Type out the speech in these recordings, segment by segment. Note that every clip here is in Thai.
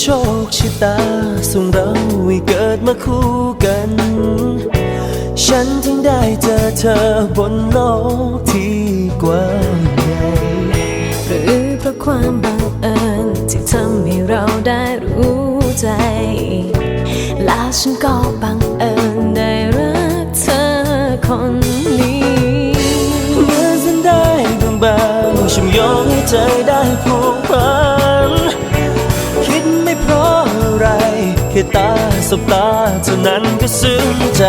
โชคชะตาส่งเราให้เกิดมาคู่กัน ฉันถึงได้เจอเธอบนโลกที่กว้างใหญ่หรือเพราะความบังเอิญที่ทำให้เราได้รู้ใจ และฉันก็บังเอิญได้รักเธอคนนี้เมื่อฉันได้บางบางๆฉันยอมให้ใจได้ผู ค่ตาสบตาเท่านั้นก็ซึ้งใจ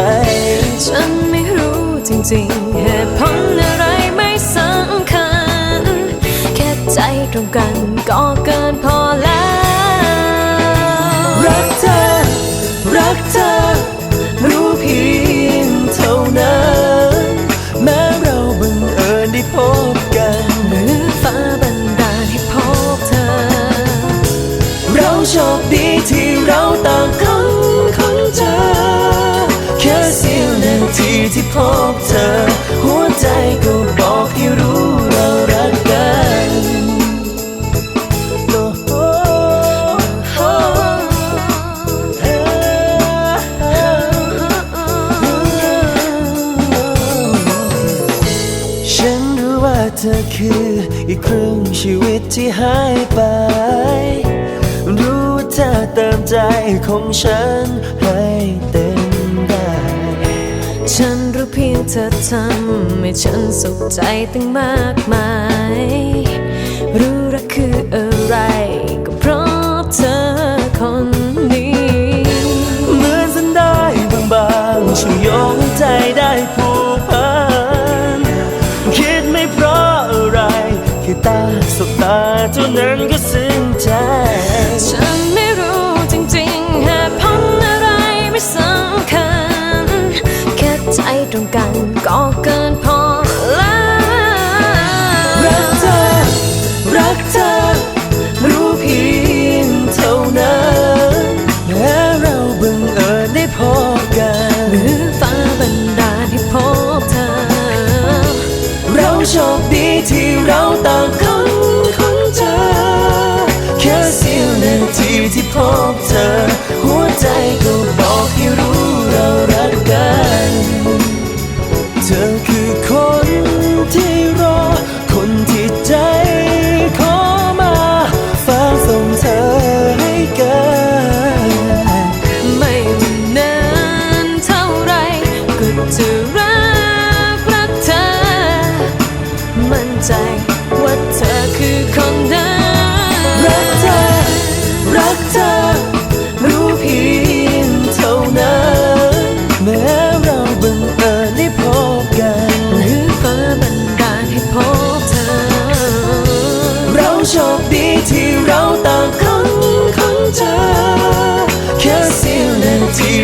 ฉันไม่รู้จริงๆเหตุผลอะไรไม่สำคัญ แค่ใจตรงกันก็เกินพอแล้ว รักเธอ รักเธอ รู้เพียงเท่านั้น แม้เราบังเอิญได้พบกันหรือฟ้าบันดาลให้พบเธอ เราโชคดีที่ เสี้ยวนาทีที่พบเธอ หัวใจก็บอกให้รู้เรารักกันโอ้โหโอ้เอ้ฉันรู้ว่าเธอคืออีกครึ่งชีวิตที่หายไป รู้ว่าเธอเติมใจของฉันให้เต็ม ฉันรู้เพียงเธอทำให้ฉันสุขใจตั้งมากมาย รู้รักคืออะไรก็เพราะเธอคนนี้เมื่อนสันได้บางๆช่วยยกให้ใจได้ผูกพันคิดไม่เพราะอะไรแค่ตาสบตาเท่านั้นก็ซึ้งใจ ตรงกันก็เกินพอแล้วรักเธอ รักเธอ รู้เพียงเท่านั้นแม้เราบังเอิญได้พบกันหรือฟ้าบันดาลให้พบเธอ เราโชคดีที่เราต่างคนคนเจอแค่เสี้ยวนาทีที่พบเธอ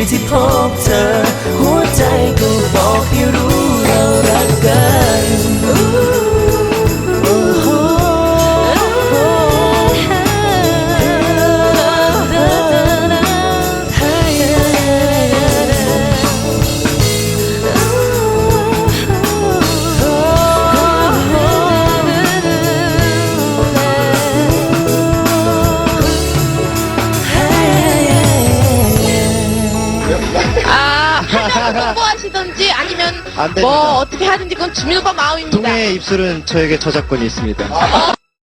ที่พบเธอ 하려고 홍보하시던지 아니면 안 됩니다. 뭐 어떻게 하든지 그건 주민 오빠 마음입니다. 동해의 입술은 저에게 저작권이 있습니다.